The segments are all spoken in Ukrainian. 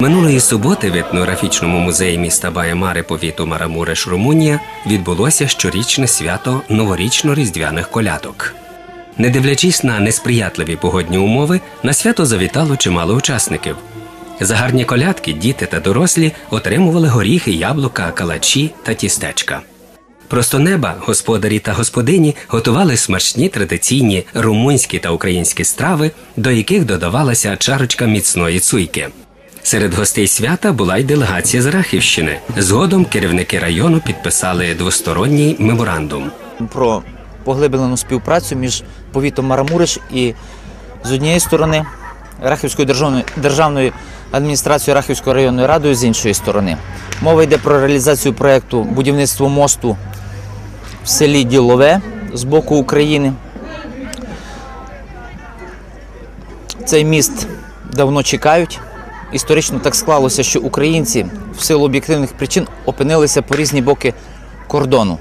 Минулої суботи в етнографічному музеї міста Баямари повіту Марамуреш, Румунія відбулося щорічне свято новорічно-різдвяних колядок. Не дивлячись на несприятливі погодні умови, на свято завітало чимало учасників. За гарні колядки діти та дорослі отримували горіхи, яблука, калачі та тістечка. Просто неба господарі та господині готували смачні традиційні румунські та українські страви, до яких додавалася чарочка міцної цуйки. Серед гостей свята була й делегація з Рахівщини. Згодом керівники району підписали двосторонній меморандум. про поглиблену співпрацю між повітом Марамуриш і з однієї сторони Рахівською державною, державною адміністрацією Рахівською районною радою з іншої сторони. Мова йде про реалізацію проєкту будівництво мосту в селі Ділове з боку України. Цей міст давно чекають. Історично так склалося, що українці в силу об'єктивних причин опинилися по різні боки кордону.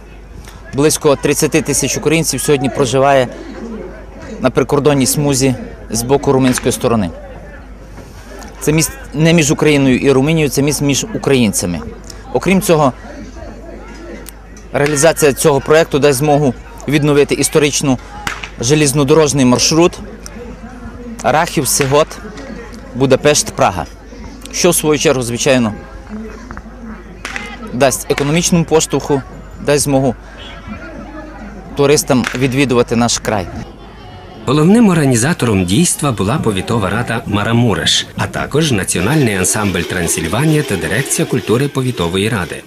Близько 30 тисяч українців сьогодні проживає на прикордонній смузі з боку румунської сторони. Це міст не між Україною і Румунією, це міст між українцями. Окрім цього, реалізація цього проєкту дасть змогу відновити історичну желізнодорожний маршрут Рахів, Сигот, Будапешт, Прага. Що в свою чергу, звичайно, дасть економічному поштовху, дасть змогу туристам відвідувати наш край. Головним організатором дійства була повітова рада Марамуреш, а також Національний ансамбль Трансильванія та дирекція культури повітової ради.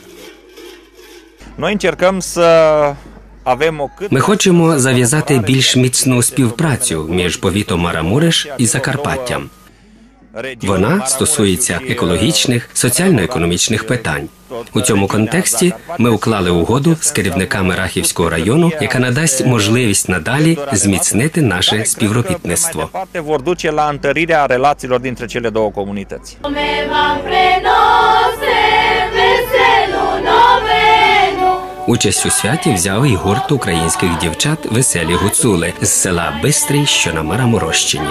O cât Ми хочемо зав'язати більш міцну співпрацю між повітом Марамуреш і Закарпаттям. Вона стосується екологічних, соціально-економічних питань. У цьому контексті ми уклали угоду з керівниками Рахівського району, яка надасть можливість надалі зміцнити наше співробітництво. Участь у святі взяв і гурт українських дівчат Веселі гуцули з села Бистрий, що на Мараморощині.